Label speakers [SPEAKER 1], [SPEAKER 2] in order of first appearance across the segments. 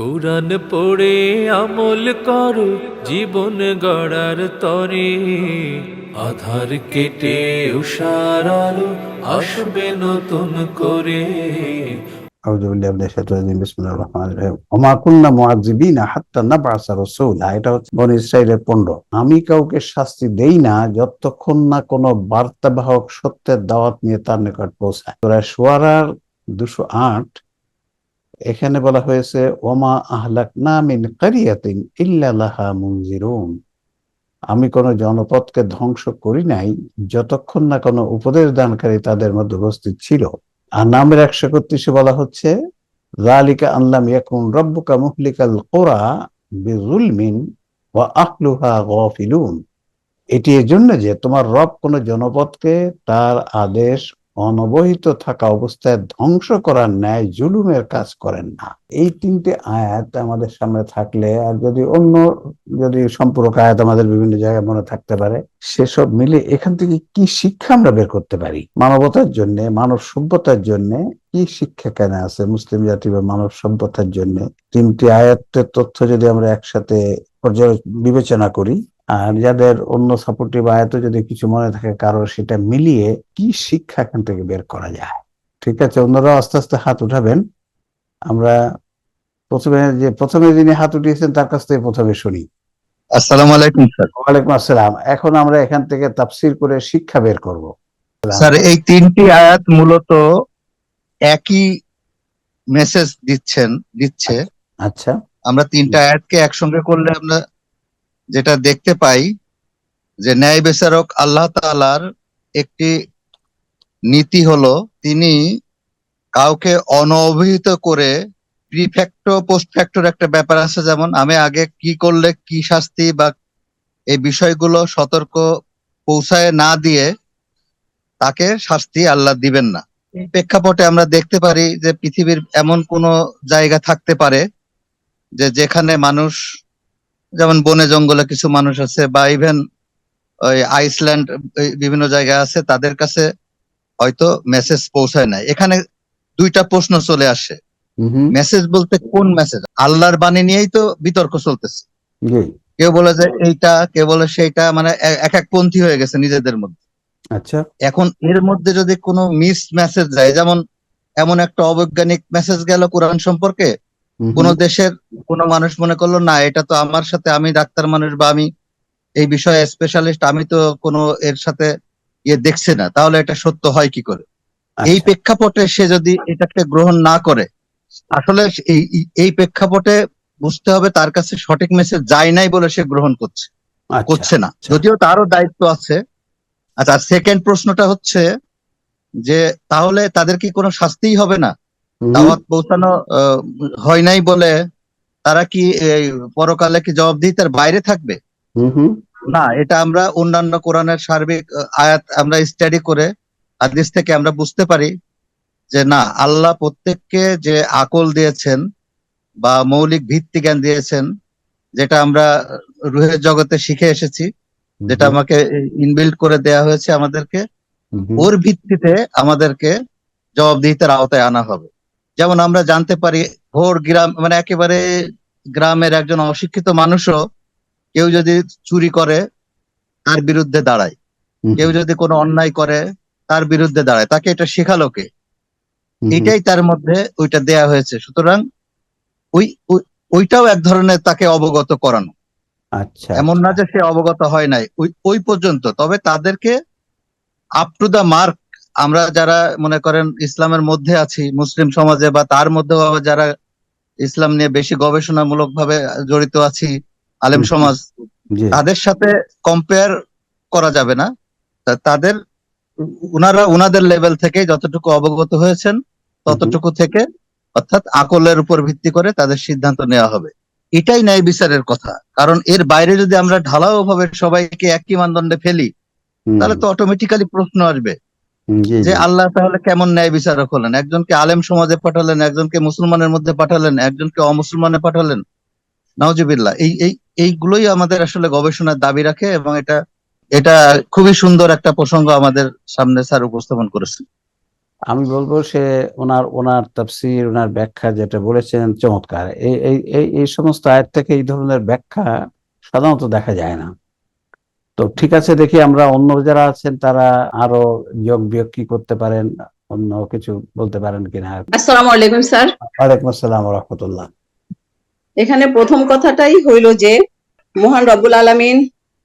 [SPEAKER 1] কোরআন পড়ে আমল করো, জীবন গড়ার তরে। আধার কেটে উষার আলো আসবে নতুন করে।
[SPEAKER 2] আমি কাউকে শাস্তি দেই না, যতক্ষণ না কোনো বার্তাবাহক সত্যের দাওয়াত নিয়ে তার নিকট পৌঁছায়। সূরা শুআরার দুশো আট এখানে বলা হয়েছে, ওমা আহলাকনা মিন কারিয়াতিন ইল্লা লাহা মুনজিরুন। আমি কোনো জনপদকে ধ্বংস করি নাই, যতক্ষণ না কোনো উপদেশ দানকারী তাদের মধ্যে উপস্থিত ছিল। আর নামের একশো একত্রিশে বলা হচ্ছে জালিকা আল্লাম ইয়াকুন রব্বুকা মুহলিকাল কোরা বিজুলমিন ওয়া আহলুহা গফিলুন। এটি এজন্য যে তোমার রব কোন জনপদকে তার আদেশ অনবহিত থাকা অবস্থায় ধ্বংস করার ন্যায় জুলুমের কাজ করেন না। এই তিনটে আয়াত আমাদের সামনে থাকলে আর যদি অন্য যদি সম্পূরক আয়াত আমাদের বিভিন্ন জায়গায় মনে থাকতে পারে, সেসব মিলে এখান থেকে কি শিক্ষা আমরা বের করতে পারি? মানবতার জন্য, মানব সভ্যতার জন্য কি শিক্ষা কেন আছে? মুসলিম জাতি বা মানব সভ্যতার জন্য তিনটি আয়াতের তথ্য যদি আমরা একসাথে বিবেচনা করি আর যাদের অন্য সাপোর্টিভ আয়াতে যদি কিছু মনে থাকে কারও সেটা মিলিয়ে কি শিক্ষা এখান থেকে বের করা যায়? ঠিক আছে অন্যরা আস্তে আস্তে হাত উঠাবেন। আমরা প্রথমে যে প্রথমে যিনি হাত উঠিয়েছেন তার কাছ থেকে প্রথমে শুনি।
[SPEAKER 3] আসসালামু আলাইকুম স্যার।
[SPEAKER 2] ওয়ালাইকুম আসসালাম। এখন আমরা এখান থেকে তাফসির করে শিক্ষা বের করব।
[SPEAKER 3] স্যার এই তিনটি আয়াত মূলত একই মেসেজ দিচ্ছেন দিচ্ছে।
[SPEAKER 2] আচ্ছা।
[SPEAKER 3] আমরা তিনটা আয়াতকে একসঙ্গে করলে আমরা যেটা দেখতে পাই যে ন্যায় বিচারক আল্লাহ তালার একটি নীতি হলো তিনি কাউকে অনভিহিত করে প্রিফ্যাক্টো পোস্ট ফ্যাক্টর একটা ব্যাপার আছে, যেমন আমি আগে কি করলে কি শাস্তি বা এই বিষয়গুলো সতর্ক পৌঁছায় না দিয়ে তাকে শাস্তি আল্লাহ দিবেন না। প্রেক্ষাপটে আমরা দেখতে পারি যে পৃথিবীর এমন কোন জায়গা থাকতে পারে যে যেখানে মানুষ যেমন বনে জঙ্গলে কিছু মানুষ আছে বা ইভেন ওই আইসল্যান্ড বিভিন্ন জায়গায় আছে তাদের কাছে হয়তো মেসেজ পৌঁছায় না এখানে দুইটা প্রশ্ন চলে আসে। মেসেজ বলতে কোন মেসেজ আল্লাহর বাণী নিয়েই তো বিতর্ক চলতেছে। কেউ বলে যে এইটা কেউ বলে সেইটা মানে এক এক পন্থী হয়ে গেছে নিজেদের মধ্যে।
[SPEAKER 2] আচ্ছা।
[SPEAKER 3] এখন এর মধ্যে যদি কোনো মিস মেসেজ যায় যেমন এমন একটা অবৈজ্ঞানিক মেসেজ গেল কোরআন সম্পর্কে কোন দেশের কোন মানুষ মনে করল না এটা তো আমার সাথে আমি ডাক্তার মানুষ বা আমি এই বিষয়ে স্পেশালিস্ট আমি তো কোনো এর সাথে ইয়ে দেখছে না। তাহলে এটা সত্য হয় কি করে? এই
[SPEAKER 2] আচ্ছা,
[SPEAKER 3] প্রেক্ষাপটে সে যদি এটাকে গ্রহণ না করে আসলে এই এই- এই প্রেক্ষাপটে বুঝতে হবে তার কাছে সঠিক মেসেজ যায় নাই বলে সে গ্রহণ করছে।
[SPEAKER 2] আচ্ছা,
[SPEAKER 3] করছে না।
[SPEAKER 2] আচ্ছা।
[SPEAKER 3] যদিও তারও দায়িত্ব আছে। আচ্ছা সেকেন্ড প্রশ্নটা হচ্ছে যে তাহলে তাদের কি কোনো শাস্তিই হবে না? দাওয়াত পৌঁছানো হয় নাই বলে তারা কি পরকালে কি জবাবদিহিতার বাইরে থাকবে? না এটা আমরা অন্যান্য কোরআনের সার্বিক আয়াত আমরা স্টাডি করে হাদিস থেকে আমরা বুঝতে পারি যে না আল্লাহ প্রত্যেককে যে আকল দিয়েছেন বা মৌলিক ভিত্তি জ্ঞান দিয়েছেন যেটা আমরা রুহের জগতে শিখে এসেছি যেটা আমাকে ইনবিল্ড করে দেয়া হয়েছে আমাদেরকে ওর ভিত্তিতে আমাদেরকে জবাবদিহিতার আওতায় আনা হবে। যেমন আমরা জানতে পারি ভোর গ্রাম মানে একেবারে গ্রামের একজন অশিক্ষিত মানুষও কেউ যদি চুরি করে তার বিরুদ্ধে দাঁড়ায়। কেউ যদি কোনো অন্যায় করে তার বিরুদ্ধে দাঁড়ায়। তাকে এটা শেখালো কে? এটাই তার মধ্যে ওইটা দেয়া হয়েছে। সুতরাং ওই ওই- ওইটাও এক ধরনের তাকে অবগত করানো।
[SPEAKER 2] আচ্ছা।
[SPEAKER 3] এমন না যে সে অবগত হয় নাই। ওই ওই পর্যন্ত। তবে তাদেরকে আপ টু দা মার্ক আমরা যারা মনে করেন ইসলামের মধ্যে আছি মুসলিম সমাজে বা তার মধ্যেও আবার যারা ইসলাম নিয়ে বেশি গবেষণামূলক ভাবে জড়িত আছি আলেম সমাজ তাদের সাথে কম্পেয়ার করা যাবে না। তাদের উনারা উনাদের লেভেল থেকে যতটুকু অবগত হয়েছেন ততটুকু থেকে অর্থাৎ আকলের উপর ভিত্তি করে তাদের সিদ্ধান্ত নেওয়া হবে। এটাই ন্যায় বিচারের কথা। কারণ এর বাইরে যদি আমরা ঢালাও ভাবে সবাইকে একই মানদণ্ডে ফেলি তাহলে তো অটোমেটিক্যালি প্রশ্ন আসবে। যে আল্লাহ তাহলে কেমন ন্যায় বিচারক হলেন? একজনকে আলেম সমাজে পাঠালেন একজনকে মুসলমানের মধ্যে পাঠালেন একজনকে অমুসলমানে পাঠালেন? নাউজুবিল্লাহ এই এই এইগুলোই আমাদের আসলে গবেষণার দাবি রাখে এবং এটা এটা খুবই সুন্দর একটা প্রসঙ্গ আমাদের সামনে স্যার উপস্থাপন করেছেন।
[SPEAKER 2] আমি বলব সে ওনার ওনার তাফসীর ওনার ব্যাখ্যা যেটা বলেছেন চমৎকার। এই এই এই এই সমস্ত আয়ের থেকে এই ধরনের ব্যাখ্যা সাধারণত দেখা যায় না। তো ঠিক আছে দেখি আমরা অন্য যারা আছেন তারা আরও যোগ বিয়োগ কি করতে পারেন অন্য কিছু বলতে পারেন কিনা।
[SPEAKER 4] আসসালামু আলাইকুম স্যার।
[SPEAKER 2] ওয়ালাইকুম আসসালাম রহমতুল্লাহ
[SPEAKER 4] এখানে প্রথম কথাটাই হইল যে মহান রব্বুল আলামিন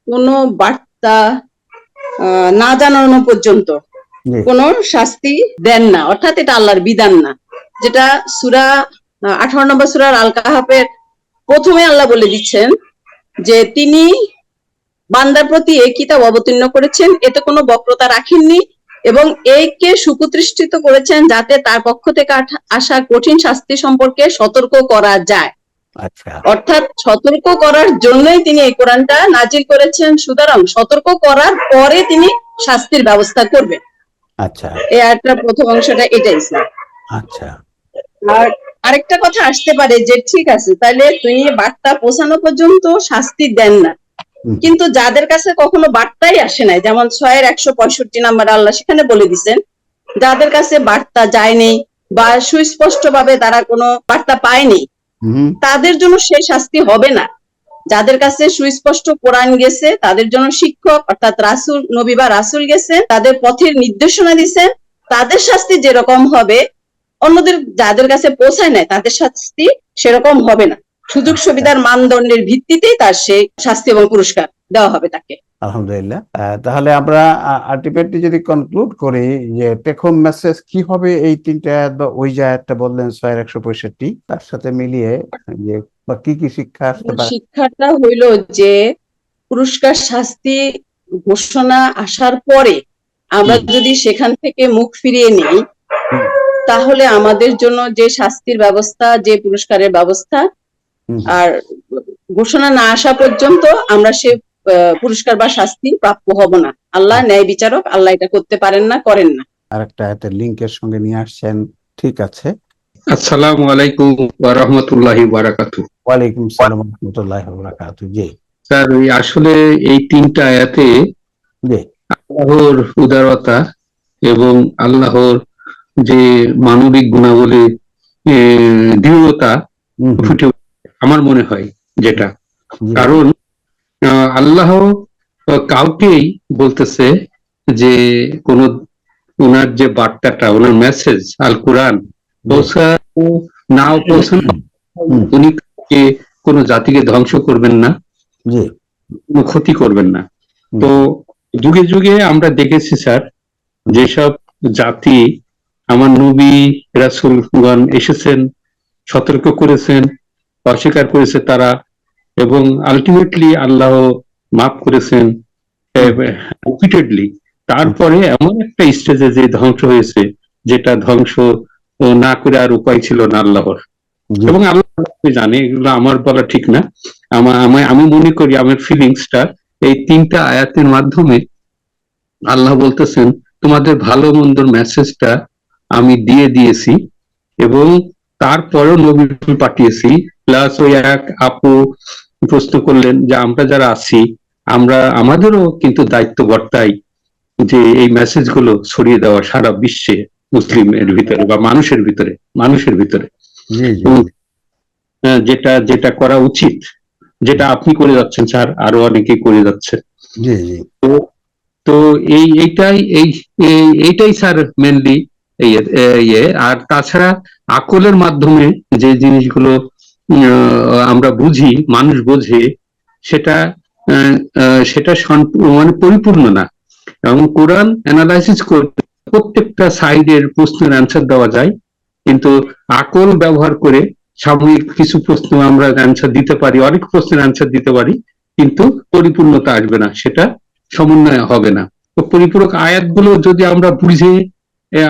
[SPEAKER 4] কোনো বার্তা না জানানো পর্যন্ত কোনো শাস্তি দেন না। অর্থাৎ এটা আল্লাহর বিধান না। যেটা সুরা আঠারো নম্বর সুরার আল কাহাফের প্রথমে আল্লাহ বলে দিচ্ছেন যে তিনি বান্দার প্রতি এই কিতাব অবতীর্ণ করেছেন এতে কোনো বক্রতা রাখেননি এবং একে সুপ্রতিষ্ঠিত করেছেন যাতে তার পক্ষ থেকে আসা কঠিন শাস্তি সম্পর্কে সতর্ক করা যায়।
[SPEAKER 2] আচ্ছা।
[SPEAKER 4] অর্থাৎ সতর্ক করার জন্যই তিনি এই কোরআনটা নাজিল করেছেন। সুতরাং সতর্ক করার পরে তিনি শাস্তির ব্যবস্থা করবেন।
[SPEAKER 2] আচ্ছা।
[SPEAKER 4] এই আয়াতটার প্রথম অংশটা এটাই স্যার
[SPEAKER 2] আচ্ছা।
[SPEAKER 4] আর আরেকটা কথা আসতে পারে যে ঠিক আছে তাহলে তিনি বার্তা পৌঁছানো পর্যন্ত শাস্তি দেন না। কিন্তু যাদের কাছে কখনো বার্তাই আসে নাই যেমন ছয়ের একশো পঁয়ষট্টি নাম্বার আল্লাহ সেখানে বলে দিছেন যাদের কাছে বার্তা যায়নি বা সুস্পষ্ট ভাবে তারা কোনো বার্তা পায়নি তাদের জন্য সে শাস্তি হবে না। যাদের কাছে সুস্পষ্ট কোরআন গেছে তাদের জন্য শিক্ষক অর্থাৎ রাসুল নবী বা রাসুল গেছে তাদের পথের নির্দেশনা দিছেন তাদের শাস্তি যেরকম হবে অন্যদের যাদের কাছে পৌঁছায় নাই তাদের শাস্তি সেরকম হবে না। সুযোগ সুবিধার মানদণ্ডের ভিত্তিতেই তার সেই শাস্তি এবং পুরস্কার দেওয়া হবে তাকে।
[SPEAKER 2] আলহামদুলিল্লাহ। তাহলে আমরা আলটিমেটলি যদি কনক্লুড করি যে টেক হোম মেসেজ কি হবে এই তিনটা আয়াত বা ওই যে আয়াতটা বললেন ছয়ের একশো পঁয়ষট্টি তার সাথে মিলিয়ে যে বা কি কি শিক্ষা আসতে পারে?
[SPEAKER 4] শিক্ষাটা হইল যে পুরস্কার শাস্তি ঘোষণা আসার পরে আমরা যদি সেখান থেকে মুখ ফিরিয়ে নিই তাহলে আমাদের জন্য যে শাস্তির ব্যবস্থা যে পুরস্কারের ব্যবস্থা আর ঘোষণা না আসা পর্যন্ত আমরা সে আহ, পুরস্কার বা শাস্তি প্রাপ্য হব না। আল্লাহ ন্যায় বিচারক আল্লাহ এটা করতে পারেন না করেন না।
[SPEAKER 2] আরেকটা আয়াতের লিঙ্কের সঙ্গে নিয়ে আসছেন ঠিক আছে।
[SPEAKER 5] আসসালামু আলাইকুম ওয়া রাহমাতুল্লাহি ওয়া বারাকাতুহু।
[SPEAKER 2] ওয়ালাইকুম সালাম রহমতুল্লাহ বরাকাতু জি।
[SPEAKER 5] স্যার আসলে এই তিনটা আয়াতে
[SPEAKER 2] জি।
[SPEAKER 5] আল্লাহর উদারতা এবং আল্লাহর যে মানবিক গুণাবলী দৃঢ়তা ফুটে আমার মনে হয় যেটা। কারণ আল্লাহ কাউকেই বলতেছে যে কোন ওনার যে বার্তাটা ওনার মেসেজ আল কোরআন পৌঁছানো নাও পৌঁছানো উনি কোনো জাতিকে ধ্বংস করবেন না কোনো ক্ষতি করবেন না। তো যুগে যুগে আমরা দেখেছি স্যার যেসব জাতি আমার নবী রাসুলগণ এসেছেন সতর্ক করেছেন অস্বীকার করেছে তারা এবং আলটিমেটলি আল্লাহ মাফ করেছেন রিপিটেডলি তারপরে এমন একটা স্টেজে যে ধ্বংস হয়েছে যেটা ধ্বংস না করে আর উপায় ছিল না আল্লাহর। এবং আল্লাহ জানে এগুলো আমার বলা ঠিক না। আমার আমি- আমি মনে করি আমার ফিলিংসটা এই তিনটা আয়াতের মাধ্যমে আল্লাহ বলতেছেন তোমাদের ভালো মন্দর মেসেজটা আমি দিয়ে দিয়েছি এবং তারপরেও নবী পাঠিয়েছি। প্লাস ওই এক আপু প্রশ্ন করলেন যে আমরা যারা আছি আমরা আমাদেরও কিন্তু দায়িত্ব বর্তাই যে এই মেসেজগুলো ছড়িয়ে দেওয়া সারা বিশ্বে মুসলিমের ভিতরে বা মানুষের ভিতরে মানুষের ভিতরে। যেটা যেটা করা উচিত যেটা আপনি করে যাচ্ছেন স্যার আরও অনেকে করে যাচ্ছে।
[SPEAKER 2] জি
[SPEAKER 5] তো এই এইটাই এই এই- এইটাই স্যার মেনলি ইয়ে। আর তাছাড়া আকলের মাধ্যমে যে জিনিসগুলো আমরা বুঝি, মানুষ বোঝে, সেটা সেটা মানে পরিপূর্ণ না। এবং কোরআন অ্যানালাইসিস করতে প্রত্যেকটা সাইডের প্রশ্নের অ্যান্সার দেওয়া যায়। কিন্তু আকল ব্যবহার করে সাময়িক কিছু প্রশ্ন আমরা অ্যান্সার দিতে পারি, অনেক প্রশ্নের অ্যান্সার দিতে পারি, কিন্তু পরিপূর্ণতা আসবে না, সেটা সমন্বয় হবে না। তো পরিপূরক আয়াতগুলো যদি আমরা বুঝে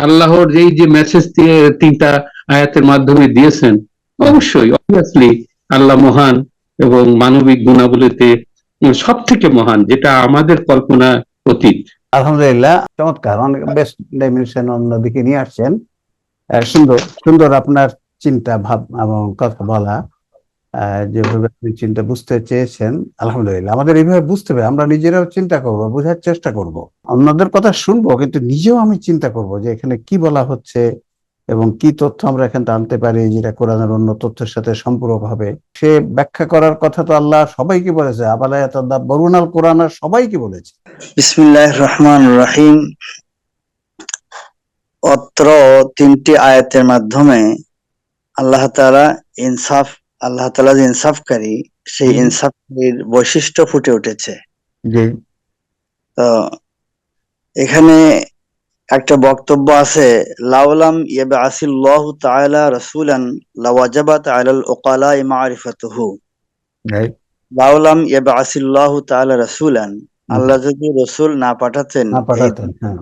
[SPEAKER 5] আল্লাহর এই যে মেসেজ দিয়ে তিনটা আয়াতের মাধ্যমে দিয়েছেন, অবশ্যই অবভিয়াসলি আল্লাহ মহান এবং মানবিক গুণাবলীতে সব থেকে মহান, যেটা আমাদের কল্পনা অতীত।
[SPEAKER 2] আলহামদুলিল্লাহ, চমৎকার, অনেক বেস্ট ডাইমেনশন অন্যদিকে নিয়ে আসছেন। সুন্দর সুন্দর আপনার চিন্তা ভাব এবং কথা বলা। যেভাবে আপনি চিন্তা বুঝতে চেয়েছেন, আলহামদুলিল্লাহ, আমাদের এইভাবে বুঝতে হবে, আমরা নিজেরাও চিন্তা করব, বোঝার চেষ্টা করব। অন্যদের কথা শুনব, কিন্তু নিজেও আমি চিন্তা করব যে এখানে কি বলা হচ্ছে এবং কি তথ্য আমরা এখানে আনতে পারি যেটা কোরআনের অন্য তথ্যের সাথে সম্পূরক হবে সে ব্যাখ্যা করার কথা তো আল্লাহ সবাইকে বলেছে। আবালায়াত বরুণাল কোরআন সবাইকে বলেছে।
[SPEAKER 6] বিসমিল্লাহ রহমান রহিম। অত্র তিনটি আয়াতের মাধ্যমে আল্লাহ তালা ইনসাফ আল্লাহ তালা যে ইনসাফকারী সেই। ইনসাফের বৈশিষ্ট্য ফুটে উঠেছে। তো এখানে একটা বক্তব্য আছে লাউলাম ইয়াবআসিল্লাহু তাআলা রাসূলান লাওয়াজাবাত আলাল উকালা মারিফাতুহু? লাউলাম ইয়াবআসিল্লাহু তাআলা রাসূলান আল্লাহ যদি রসূল না পাঠাতেন
[SPEAKER 2] না পাঠাতেন হ্যাঁ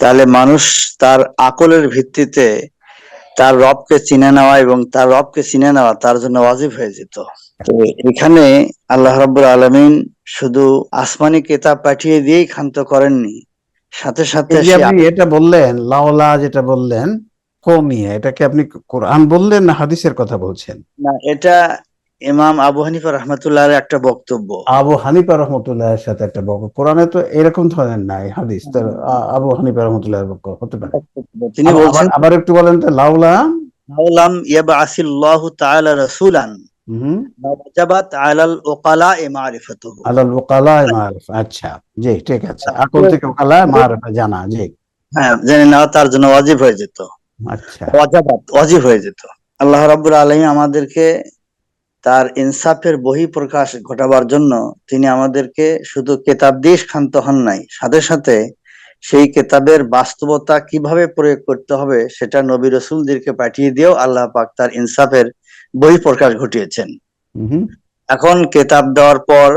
[SPEAKER 6] তাহলে মানুষ তার আকলের ভিত্তিতে তার রবকে চিনে নেওয়া এবং তার রবকে চিনে নেওয়া তার জন্য ওয়াজিব হয়ে যেত। তো এখানে আল্লাহ রাব্বুল আলামিন শুধু আসমানি কিতাব পাঠিয়ে দিয়েই ক্ষান্ত করেননি সাথে সাথে
[SPEAKER 2] আপনি এটা বললেন লাওলা যেটা বললেন কমিয়ে এটাকে আপনি কোরআন বললেন না হাদিসের কথা বলছেন?
[SPEAKER 6] না এটা ইমাম আবু হানিফা রহমতুল্লাহ একটা বক্তব্য।
[SPEAKER 2] আবু হানিফা রহমতুল্লাহের সাথে একটা বক্তব্য। কোরআনে তো এরকম ধরনের নাই হাদিস তার আবু হানিফা রহমতুল্লাহের বক হতে পারে।
[SPEAKER 6] তিনি বলছেন
[SPEAKER 2] আবার একটু বলেন তো লাউলা
[SPEAKER 6] লাউলাম ইয়াবআসিল্লাহু তাআলা রাসূলান।
[SPEAKER 2] হুম
[SPEAKER 6] আলাল উকালা মারিফাতুহু।
[SPEAKER 2] আলাল ওকালা মারিফ আচ্ছা জি ঠিক আছে। আকল থেকে ওকালা মারিফা জানা জি।
[SPEAKER 6] হ্যাঁ জেনে নেওয়া তার জন্য ওয়াজিব হয়ে যেত।
[SPEAKER 2] আচ্ছা।
[SPEAKER 6] ওয়াজাবাত ওয়াজিব হয়ে যেত। আল্লাহ রাব্বুল আলামিন আমাদেরকে তার ইনসাফের বহি প্রকাশ ঘটাবার জন্য তিনি আমাদেরকে শুধু কেতাব দিয়ে ক্ষান্ত হন নাই সাথে সাথে সেই কেতাবের বাস্তবতা কীভাবে প্রয়োগ করতে হবে সেটা নবী রসুলদেরকে পাঠিয়ে দিয়েও আল্লাহ পাক তার ইনসাফের বহি প্রকাশ ঘটিয়েছেন। এখন কেতাব দেওয়ার পর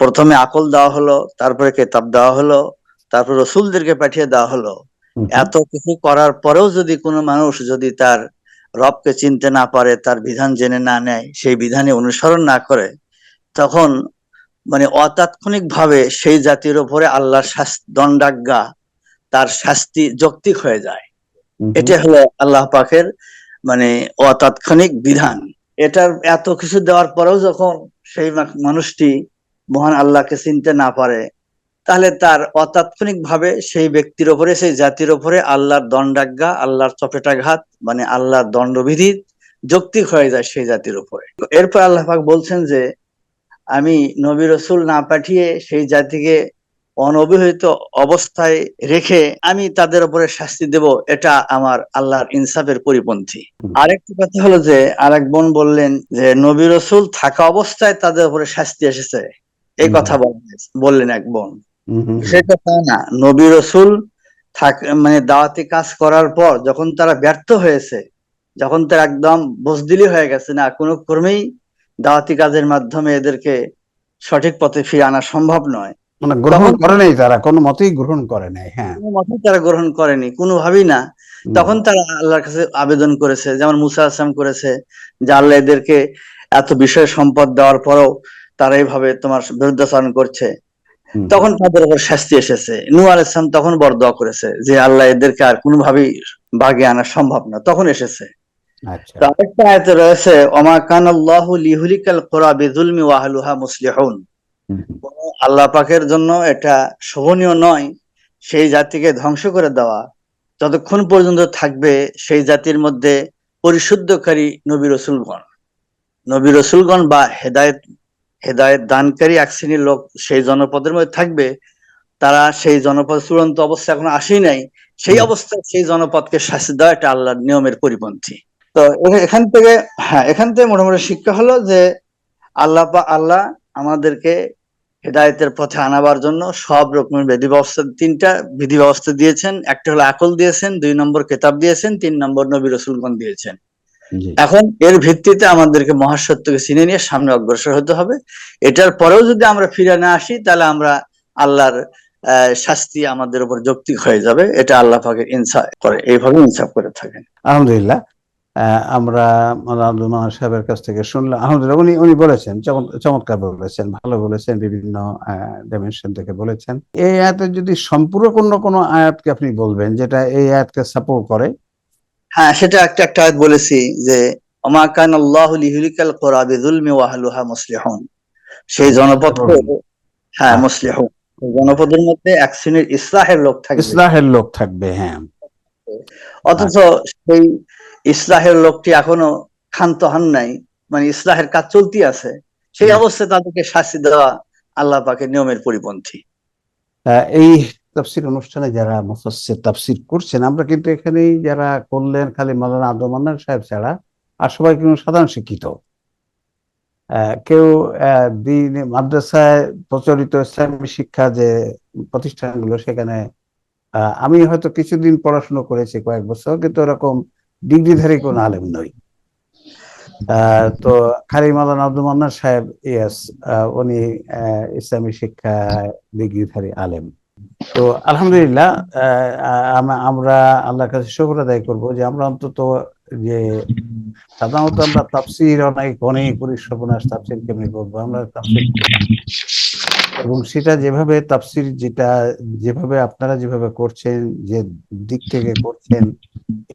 [SPEAKER 6] প্রথমে আকল দেওয়া হলো তারপরে কেতাব দেওয়া হলো তারপর রসুলদেরকে পাঠিয়ে দেওয়া হলো। এত কিছু করার পরেও যদি কোনো মানুষ যদি তার রবকে চিনতে না পারে তার বিধান জেনে না নেয় সেই বিধানে অনুসরণ না করে তখন মানে অতাৎক্ষণিক ভাবে সেই জাতির উপরে আল্লাহর দণ্ডাজ্ঞা তার শাস্তি যৌক্তিক হয়ে যায়। এটা হলো আল্লাহ পাকের মানে অতাৎক্ষণিক বিধান। এটার এত কিছু দেওয়ার পরেও যখন সেই মানুষটি মহান আল্লাহকে চিনতে না পারে, তাহলে তার অতাৎক্ষণিক ভাবে সেই ব্যক্তির ওপরে, সেই জাতির ওপরে আল্লাহর দণ্ডাজ্ঞা, আল্লাহর চপেটাঘাত মানে আল্লাহর দণ্ডবিধি যৌক্তিক হয়ে যায় সেই জাতির উপরে এরপর আল্লাহ পাক বলছেন যে, আমি নবী রসুল না পাঠিয়ে সেই জাতিকে অনবহিত অবস্থায় রেখে আমি তাদের উপরে শাস্তি দেব এটা আমার আল্লাহর ইনসাফের পরিপন্থী। আরেকটি কথা হলো যে আরেক বোন বললেন যে নবী রসুল থাকা অবস্থায় তাদের উপরে শাস্তি এসেছে। এই কথা বললেন এক বোন। সেটা তা না। নবী রসুল থাক মানে দাওয়াতি কাজ করার পর যখন তারা ব্যর্থ হয়েছে যখন তারা একদম বজদিলি হয়ে গেছে না কোনো ক্রমেই দাওয়াতি কাজের মাধ্যমে এদেরকে সঠিক পথে ফিরে আনা সম্ভব নয়।
[SPEAKER 2] মানে গ্রহণ করে নাই তারা কোনো মতেই গ্রহণ করে নাই হ্যাঁ।
[SPEAKER 6] কোনো মতেই তারা গ্রহণ করেনি কোনোভাবেই না। তখন তারা আল্লাহর কাছে আবেদন করেছে যেমন মুসা আসলাম করেছে যে আল্লাহ এদেরকে এত বিষয় সম্পদ দেওয়ার পরেও তারা এইভাবে তোমার বিরুদ্ধাচরণ করছে। তখন তাদের উপর শাস্তি এসেছে। নূ আলাইসলাম তখন বরদোয়া করেছে যে আল্লাহ এদেরকে আর কোনোভাবেই বাগে আনা সম্ভব না তখন এসেছে।
[SPEAKER 2] আচ্ছা।
[SPEAKER 6] আরেকটা আয়াতে রয়েছে ওমা কান আল্লাহু লিহুলিকাল কুরা বিযুলমি ওয়া আহলুহা মুসলিহুন। আল্লাহ পাকের জন্য এটা শোভনীয় নয় সেই জাতিকে ধ্বংস করে দেওয়া। যতক্ষণ পর্যন্ত থাকবে সেই জাতির মধ্যে পরিশুদ্ধকারী নবী রসুলগণ। নবী রসুলগণ বা হেদায়েত হেদায়েত দানকারী এক শ্রেণির লোক সেই জনপদের মধ্যে থাকবে। তারা সেই জনপদ চূড়ান্ত অবস্থা এখন আসেই নাই। সেই অবস্থায় সেই জনপদকে শাস্তি দেওয়া এটা আল্লাহর নিয়মের পরিপন্থী। তো এখান থেকে হ্যাঁ এখান থেকে মোটামুটি শিক্ষা হলো যে আল্লাহ আল্লাহ আমাদেরকে হেদায়েতের পথে আনাবার জন্য সব রকমের বিধি ব্যবস্থা তিনটা বিধি ব্যবস্থা দিয়েছেন। একটা হলো আকল দিয়েছেন দুই নম্বর কেতাব দিয়েছেন তিন নম্বর নবী রসুলগণ দিয়েছেন। এখন এর ভিত্তিতে আমাদেরকে মহাসত্যকে চিনে নিয়ে সামনে অগ্রসর হতে হবে। এটার পরেও যদি আমরা ফিরে না আসি তাহলে আমরা আল্লাহর আহ, শাস্তি আমাদের উপর যৌক্তিক হয়ে যাবে। এটা আল্লাহ পাকের ইনসাফ করে এইভাবে ইনসাফ করে থাকেন।
[SPEAKER 2] আলহামদুলিল্লাহ। আমরা আব্দুল মান্নান সাহেবের কাছ থেকে শুনলাম আলহামদুলিল্লাহ উনি উনি বলেছেন চমৎকার বলেছেন ভালো বলেছেন বিভিন্ন ডাইমেনশন থেকে বলেছেন। এই আয়াতের যদি সম্পূরক অন্য কোনো আয়াতকে আপনি বলবেন যেটা এই আয়াতকে সাপোর্ট করে?
[SPEAKER 6] হ্যাঁ সেটা একটা একটা আয়াত বলেছি যে ওমা কান আল্লাহ লিহুলিকাল কোরা বিযুলমি ওয়া আহলুহা মুসলিহুন। সেই জনপদ হ্যাঁ
[SPEAKER 2] হ্যাঁ।
[SPEAKER 6] মুসলিহুন। জনপদের মধ্যে এক শ্রেণির ইসলাহের লোক থাকবে।
[SPEAKER 2] ইসলাহের লোক থাকবে হ্যাঁ।
[SPEAKER 6] অথচ সেই ইসলাহের লোকটি এখনও ক্ষান্ত হন নাই মানে ইসলাহের কাজ চলতি আছে সেই অবস্থায় তাদেরকে শাস্তি দেওয়া আল্লাহ পাকের নিয়মের পরিপন্থী।
[SPEAKER 2] এই তাফসির অনুষ্ঠানে যারা মুফাসসির তাফসির করছেন আমরা কিন্তু এখানেই যারা করলেন খালি মাওলানা আব্দুল মান্নান সাহেব ছাড়া আর সবাই কিন্তু সাধারণ শিক্ষিত। কেউ দিন মাদ্রাসায় প্রচলিত ইসলামী শিক্ষা যে প্রতিষ্ঠানগুলো সেখানে আহ, আমি হয়তো কিছুদিন পড়াশোনা করেছি কয়েক বছর কিন্তু এরকম ডিগ্রিধারী কোন আলেম নই। তো খালি মাওলানা আব্দুল মান্নান সাহেব, ইয়েস উনি ইসলামী শিক্ষা ডিগ্রিধারী আলেম। তো আলহামদুলিল্লাহ আমরা আল্লাহর কাছে শুকর আদায় করব যে আমরা অন্তত যে সাধারণত আমরা তাফসির অনেক অনেক পরিশ্রবনাশ তাফসির কেমনি করব আমরা তাফসির এবং সেটা যেভাবে তাফসির যেটা, যেভাবে আপনারা যেভাবে করছেন, যে দিক থেকে করছেন,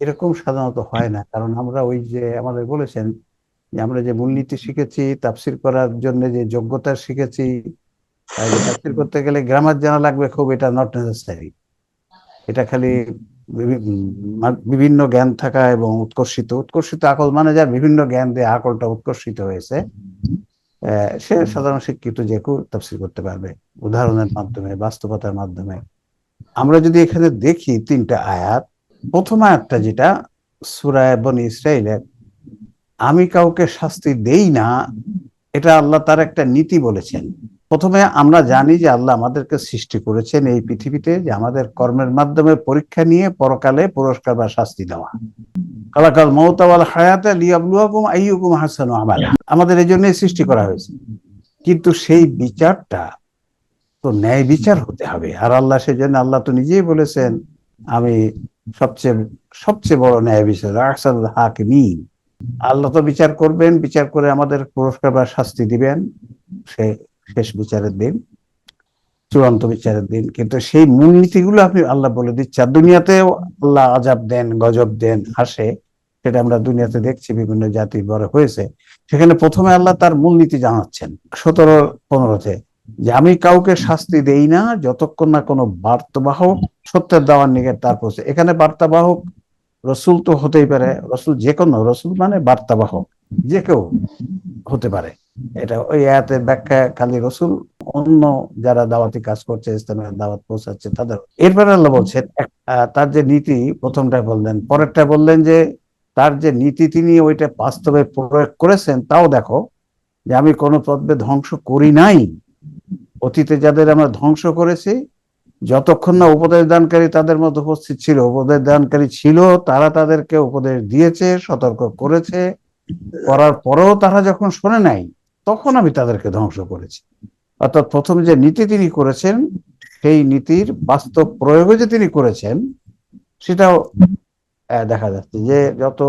[SPEAKER 2] এরকম সাধারণত হয় না। কারণ আমরা ওই যে আমাদের বলেছেন, যে আমরা যে মূলনীতি শিখেছি, তাফসির করার জন্য যে যোগ্যতা শিখেছি তাফসির করতে গেলে গ্রামার জানা লাগবে খুব, এটা নট নেসেসারি এটা খালি বিভিন্ন জ্ঞান থাকা এবং উৎকর্ষিত। উৎকর্ষিত আকল মানে যার বিভিন্ন জ্ঞান দিয়ে আকলটা উৎকর্ষিত হয়েছে। সে সাধারণ শিক্ষিত যে কেউ তাফসির করতে পারবে উদাহরণের মাধ্যমে বাস্তবতার মাধ্যমে। আমরা যদি এখানে দেখি তিনটা আয়াত প্রথম আয়াতটা যেটা সুরায় বনি ইসরাইলের আমি কাউকে শাস্তি দেই না এটা আল্লাহ তার একটা নীতি বলেছেন। প্রথমে আমরা জানি যে আল্লাহ আমাদেরকে সৃষ্টি করেছেন এই পৃথিবীতে যে আমাদের কর্মের মাধ্যমে পরীক্ষা নিয়ে পরকালে পুরস্কার বা শাস্তি দেওয়া। কালাকাল মৌতাওয়াল হায়াতে লিয়াবলুয়াকুম আইয়ুকুম হাসানু আমালা। আমাদের এই জন্যই সৃষ্টি করা হয়েছে। কিন্তু সেই বিচারটা তো ন্যায় বিচার হতে হবে। আর আল্লাহ সেই জন্য আল্লাহ তো নিজেই বলেছেন, আমি সবচেয়ে সবচেয়ে বড় ন্যায় বিচার আহসান হাকিমিন। আল্লাহ তো বিচার করবেন, বিচার করে আমাদের পুরস্কার বা শাস্তি দিবেন। সে শেষ বিচারের দিন। চূড়ান্ত বিচারের দিন। কিন্তু সেই মূলনীতিগুলো আপনি আল্লাহ বলে দিচ্ছে। আর দুনিয়াতেও আল্লাহ আজাব দেন, গজব দেন, আসে। সেটা আমরা দুনিয়াতে দেখছি, বিভিন্ন জাতি বড় হয়েছে। সেখানে প্রথমে আল্লাহ তার মূলনীতি জানাচ্ছেন সতেরো, পনেরোতে, যে আমি কাউকে শাস্তি দেই না, যতক্ষণ না কোনো বার্তাবাহক সত্যের দেওয়ার নিকে তার পৌঁছে। এখানে বার্তাবাহক রসুল তো হতেই পারে। রসুল যে কোনো, রসুল মানে বার্তাবাহক যে কেউ হতে পারে। এটা ওই আয়াতের ব্যাখ্যা খালি রসুল অন্য যারা দাওয়াতি কাজ করছে ইসলামের দাওয়াত পৌঁছাচ্ছে, তাদের এরপরে আল্লাহ বলছেন তার যে নীতি, প্রথমটা বললেন, পরেরটা বললেন যে, তার যে নীতি তিনি ওইটা বাস্তবে প্রয়োগ করেছেন, তাও দেখো যে আমি কোনো তত্ত্বে ধ্বংস করি নাই। অতীতে যাদের আমরা ধ্বংস করেছি, যতক্ষণ না উপদেশ দানকারী তাদের মধ্যে উপস্থিত ছিল, উপদেশ দানকারী ছিল, তারা তাদেরকে উপদেশ দিয়েছে, সতর্ক করেছে, করার পরেও তারা যখন শোনে নাই তখন আমি তাদেরকে ধ্বংস করেছি। অর্থাৎ প্রথম যে নীতি তিনি করেছেন, সেই নীতির বাস্তব প্রয়োগে যে তিনি করেছেন, সেটাও দেখা যাচ্ছে যে যত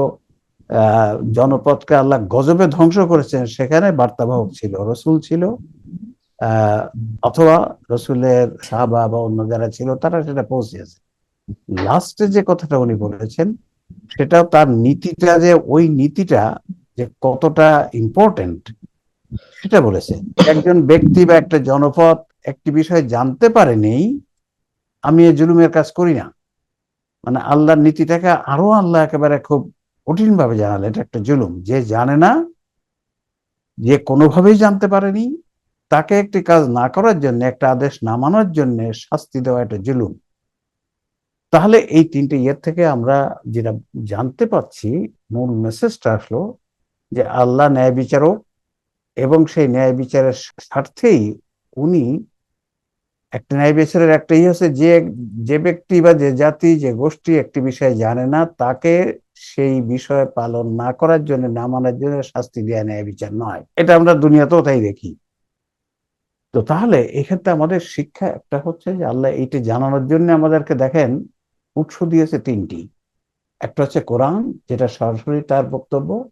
[SPEAKER 2] জনপদকে আল্লাহ গজবে ধ্বংস করেছেন, সেখানে বার্তাবাহক ছিল, রসুল ছিল অথবা রসুলের সাহাবা বা অন্য যারা ছিল, তারা সেটা পৌঁছেছে লাস্টে যে কথাটা উনি বলেছেন, সেটাও তার নীতিটা যে, ওই নীতিটা যে কতটা ইম্পর্টেন্ট সেটা বলেছে একজন ব্যক্তি বা একটা জনপদ একটি বিষয় জানতে পারেনি আমি এই জুলুমের কাজ করি না। মানে আল্লাহর নীতিটাকে আরও আল্লাহ একেবারে খুব কঠিন ভাবে জানালে এটা একটা জুলুম। যে জানে না, যে কোনোভাবেই জানতে পারেনি, তাকে একটি কাজ না করার জন্য, একটা আদেশ না মানার জন্য শাস্তি দেওয়া একটা জুলুম। তাহলে এই তিনটে ইয়ের থেকে আমরা যেটা জানতে পারছি, মূল মেসেজটা আসলো যে আল্লাহ ন্যায় বিচারক এবং সেই ন্যায় বিচারের স্বার্থেই উনি একটা ন্যায় বিচারের একটা ইয়ে হচ্ছে যে যে ব্যক্তি বা যে জাতি, যে গোষ্ঠী একটি বিষয়ে জানে না, তাকে সেই বিষয় পালন না করার জন্য, না মানার জন্য শাস্তি দেওয়া ন্যায় বিচার নয়। এটা আমরা দুনিয়াতেও তাই দেখি। তো তাহলে এক্ষেত্রে আমাদের শিক্ষা একটা হচ্ছে যে, আল্লাহ এইটা জানানোর জন্য আমাদেরকে দেখেন, উৎস দিয়েছে তিনটি। একটা হচ্ছে কোরআন, যেটা সরাসরি তার বক্তব্য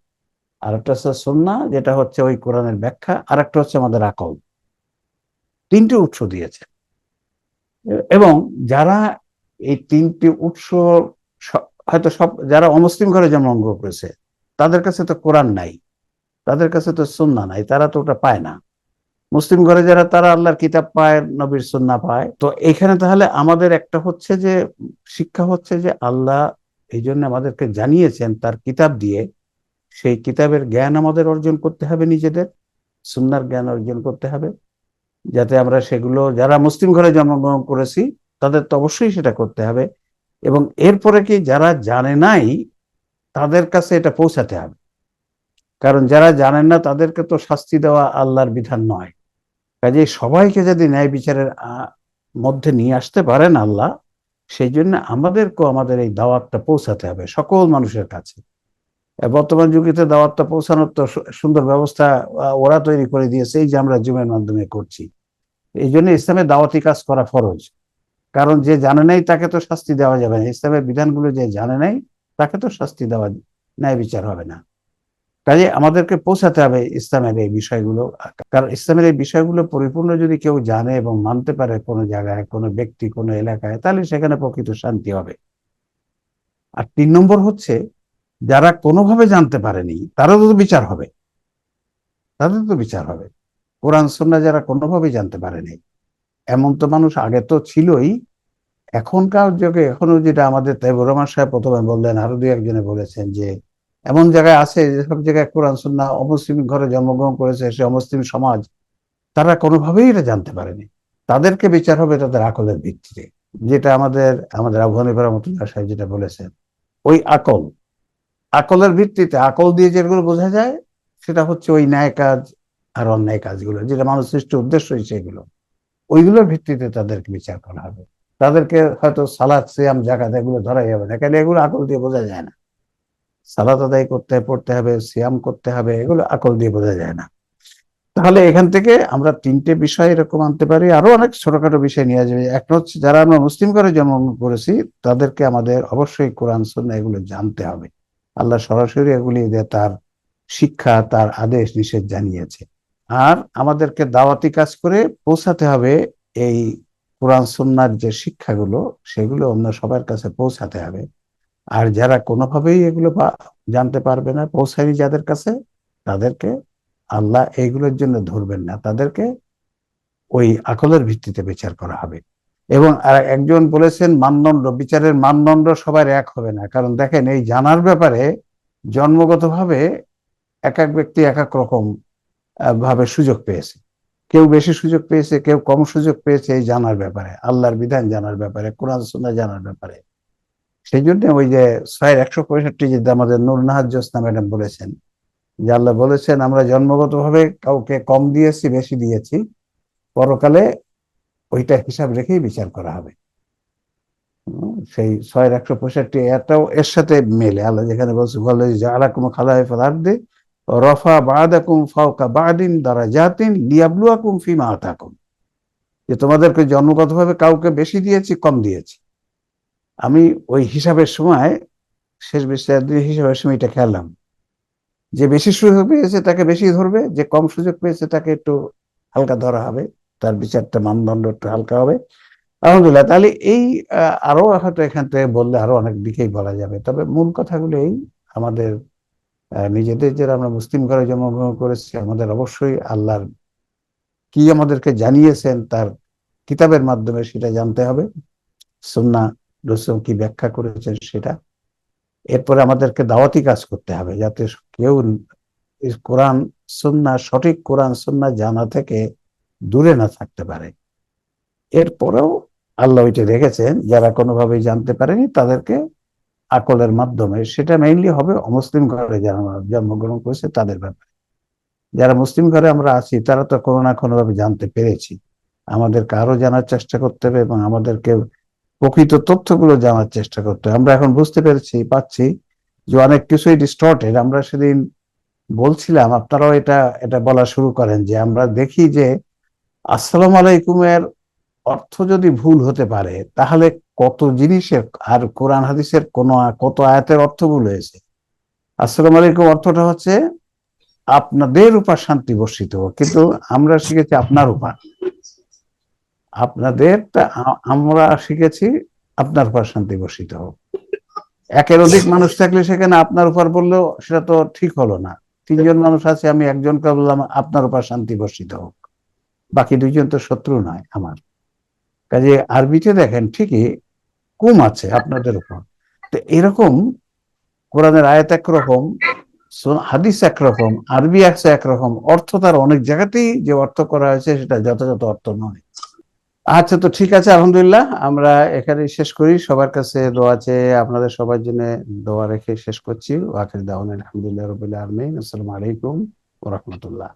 [SPEAKER 2] আর একটা হচ্ছে সন্না যেটা হচ্ছে ওই কোরআনের ব্যাখ্যা, আর একটা হচ্ছে আমাদের আকল। তিনটি উৎস দিয়েছে। এবং যারা এই তিনটি উৎস হয়তো সব, যারা অমুসলিম ঘরে জন্মগ্রহণ করেছে, তাদের কাছে তো কোরআন নাই, তাদের কাছে তো সুন্না নাই, তারা তো ওটা পায় না। মুসলিম ঘরে যারা, তারা আল্লাহর কিতাব পায়, নবীর সন্না পায়। তো এখানে তাহলে আমাদের একটা হচ্ছে যে, শিক্ষা হচ্ছে যে আল্লাহ এই জন্য আমাদেরকে জানিয়েছেন তার কিতাব দিয়ে সেই কিতাবের জ্ঞান আমাদের অর্জন করতে হবে নিজেদের, সুন্নার জ্ঞান অর্জন করতে হবে। যাতে আমরা সেগুলো, যারা মুসলিম ঘরে জন্মগ্রহণ করেছি, তাদের তো অবশ্যই সেটা করতে হবে। এবং এরপরে কি যারা জানে নাই, তাদের কাছে এটা পৌঁছাতে হবে। কারণ যারা জানেন না, তাদেরকে তো শাস্তি দেওয়া আল্লাহর বিধান নয়। কাজে সবাইকে যদি ন্যায় বিচারের মধ্যে নিয়ে আসতে পারেন আল্লাহ, সেই জন্য আমাদেরকেও আমাদের এই দাওয়াতটা পৌঁছাতে হবে সকল মানুষের কাছে। বর্তমান যুগেতে দাওয়াতটা পৌঁছানোর তো সুন্দর ব্যবস্থা ওরা তৈরি করে দিয়েছে, এই যে আমরা জুমের মাধ্যমে করছি। এই জন্য ইসলামে দাওয়াতি কাজ করা ফরজ। কারণ যে জানে নাই তাকে তো শাস্তি দেওয়া যাবে না। ইসলামের বিধানগুলো যে জানে নাই, তাকে তো শাস্তি দেওয়া, ন্যায় বিচার হবে না। কাজে আমাদেরকে পৌঁছাতে হবে ইসলামের এই বিষয়গুলো। কারণ ইসলামের এই বিষয়গুলো পরিপূর্ণ যদি কেউ জানে এবং মানতে পারে কোনো জায়গায়, কোনো ব্যক্তি, কোনো এলাকায়, তাহলে সেখানে প্রকৃত শান্তি হবে। আর তিন নম্বর হচ্ছে যারা কোনোভাবে জানতে পারেনি, তারও তো বিচার হবে। তাদের তো বিচার হবে। কোরআন সন্না যারা কোনোভাবে জানতে পারেনি, এমন তো মানুষ আগে তো ছিলই। এখনকার যুগে, এখনও যেটা আমাদের তাইবুর রহমান সাহেব প্রথমে বললেন, আরও দুই একজনে বলেছেন যে, এমন জায়গায় আছে যে সব জায়গায় কোরআন সুন্না অমুসলিম ঘরে জন্মগ্রহণ করেছে, সে অমুসলিম সমাজ, তারা কোনোভাবেই এটা জানতে পারেনি। তাদেরকে বিচার হবে তাদের আকলের ভিত্তিতে। যেটা আমাদের আমাদের আবু হানিফা রহমতুল্লাহ সাহেব যেটা বলেছেন, ওই আকল আকলের ভিত্তিতে, আকল দিয়ে যেগুলো বোঝা যায়, সেটা হচ্ছে ওই ন্যায় কাজ আর অন্যায় কাজগুলো, যেটা মানুষ সৃষ্টি উদ্দেশ্যই সেগুলো। ওইগুলোর ভিত্তিতে তাদেরকে বিচার করা হবে। তাদেরকে হয়তো সালাদ, সিয়াম জাকাত এগুলো ধরাই যাবে না, কেন এগুলো আকল দিয়ে বোঝা যায় না। সালাত আদায় করতে, পড়তে হবে, সিয়াম করতে হবে, এগুলো আকল দিয়ে বোঝা যায় না। তাহলে এখান থেকে আমরা তিনটে বিষয় এরকম আনতে পারি। আরও অনেক ছোটখাটো বিষয় নিয়ে যাবে একটা হচ্ছে, যারা আমরা মুসলিম ঘরে জন্মগ্রহণ করেছি, তাদেরকে আমাদের অবশ্যই কোরআন, সুন্নাহ এগুলো জানতে হবে। আল্লাহ সরাসরি এগুলি তার শিক্ষা, তার আদেশ নিষেধ জানিয়েছে। আর আমাদেরকে দাওয়াতি কাজ করে পৌঁছাতে হবে এই কোরআন সুন্নার যে শিক্ষাগুলো, সেগুলো অন্য সবার কাছে পৌঁছাতে হবে। আর যারা কোনোভাবেই এগুলো জানতে পারবে না, পৌঁছায়নি যাদের কাছে, তাদেরকে আল্লাহ এইগুলোর জন্য ধরবেন না। তাদেরকে ওই আকলের ভিত্তিতে বিচার করা হবে। এবং একজন বলেছেন, মানদণ্ড, বিচারের মানদণ্ড সবার এক হবে না। কারণ দেখেন, এই জানার ব্যাপারে জন্মগতভাবে এক এক ব্যক্তি এক এক রকম ভাবে সুযোগ পেয়েছে। কেউ বেশি সুযোগ পেয়েছে, কেউ কম সুযোগ পেয়েছে এই জানার ব্যাপারে। আল্লাহর বিধান জানার ব্যাপারে, কোরআন, সুন্নাহ জানার ব্যাপারে। সেই জন্য ওই যে ছয়ের একশো পঁয়ষট্টি যে আমাদের নুরনাহাজ জোসনা ম্যাডাম বলেছেন, যে আল্লাহ বলেছেন, আমরা জন্মগতভাবে কাউকে কম দিয়েছি, বেশি দিয়েছি। পরকালে ওইটা হিসাব রেখেই বিচার করা হবে। সেই ছয়ের একশো পঁয়ষট্টি এটাও এর সাথে মেলে। আল্লাহ যেখানে বলছে বলে যে আলাকুম খালাই ফেলার্দে রফা বাদাকুম ফাওকা বাদিন দারাজাতিন লিয়াবলুয়াকুম ফিমা আতাকুম। যে তোমাদেরকে জন্মগতভাবে কাউকে বেশি দিয়েছি, কম দিয়েছি। আমি ওই হিসাবের সময়, শেষ বিশ্বের হিসাবের সময় এটা খেলাম যে বেশি সুযোগ পেয়েছে তাকে বেশি ধরবে, যে কম সুযোগ পেয়েছে তাকে একটু হালকা ধরা হবে। তার বিচারটা মানদণ্ড একটু হালকা হবে। আলহামদুলিল্লাহ, তাহলে এই আরও হয়তো এখান থেকে বললে আরও অনেক দিকেই বলা যাবে। তবে মূল কথাগুলো এই, আমাদের নিজেদের যারা আমরা মুসলিম ঘরে জন্মগ্রহণ করেছি, আমাদের অবশ্যই আল্লাহর কি আমাদেরকে জানিয়েছেন তার কিতাবের মাধ্যমে সেটা জানতে হবে। সুন্না রসুল কি ব্যাখ্যা করেছেন সেটা। এরপরে আমাদেরকে দাওয়াতি কাজ করতে হবে, যাতে কেউ কোরআন সুন্না সঠিক কোরআন সুন্না জানা থেকে দূরে না থাকতে পারে। এরপরেও আল্লাহ ওইটা রেখেছেন, যারা কোনোভাবেই জানতে পারেনি তাদেরকে আকলের মাধ্যমে, সেটা মেইনলি হবে অমুসলিম ঘরে যারা জন্মগ্রহণ করেছে তাদের ব্যাপারে। যারা মুসলিম ঘরে আমরা আছি, তারা তো কোনো না কোনো ভাবে জানতে পেরেছি। আমাদেরকে আরও জানার চেষ্টা করতে হবে এবং আমাদেরকে প্রকৃত তথ্যগুলো জানার চেষ্টা করতে হবে। আমরা এখন বুঝতে পেরেছি, পাচ্ছি যে অনেক কিছুই ডিস্টর্টেড আমরা সেদিন বলছিলাম, আপনারাও এটা এটা বলা শুরু করেন যে আমরা দেখি যে আসসালামু আলাইকুমের অর্থ যদি ভুল হতে পারে, তাহলে কত জিনিসের, আর কোরআন হাদিসের কোন, কত আয়াতের অর্থ ভুল হয়েছে? আসসালাম আলাইকুম অর্থটা হচ্ছে আপনাদের উপর শান্তি বর্ষিত, কিন্তু আমরা শিখেছি আপনার উপর। আপনাদের আমরা শিখেছি আপনার উপর শান্তি বর্ষিত। হোক একের অধিক মানুষ থাকলে সেখানে আপনার উপর বললেও সেটা তো ঠিক হলো না। তিনজন মানুষ আছে, আমি একজনকে বললাম আপনার উপর শান্তি বর্ষিত। হোক বাকি দুইজন তো শত্রু নয় আমার। কাজে আরবিতে দেখেন ঠিকই কুম আছে আপনাদের উপর। তো এরকম কোরআনের আয়াত একরকম হাদিস একরকম, আরবি আছে একরকম, অর্থ তার অনেক জায়গাতেই যে অর্থ করা হয়েছে সেটা যথাযথ অর্থ নয়। আচ্ছা তো ঠিক আছে, আলহামদুলিল্লাহ, আমরা এখানে শেষ করি। সবার কাছে দোয়া চেয়ে আপনাদের সবার জন্য দোয়া রেখে শেষ করছি। ওয়াকির দাওয়ান আলহামদুলিল্লাহ রবিল আলমিন। আসসালামু আলাইকুম ওরহমতুল্লাহ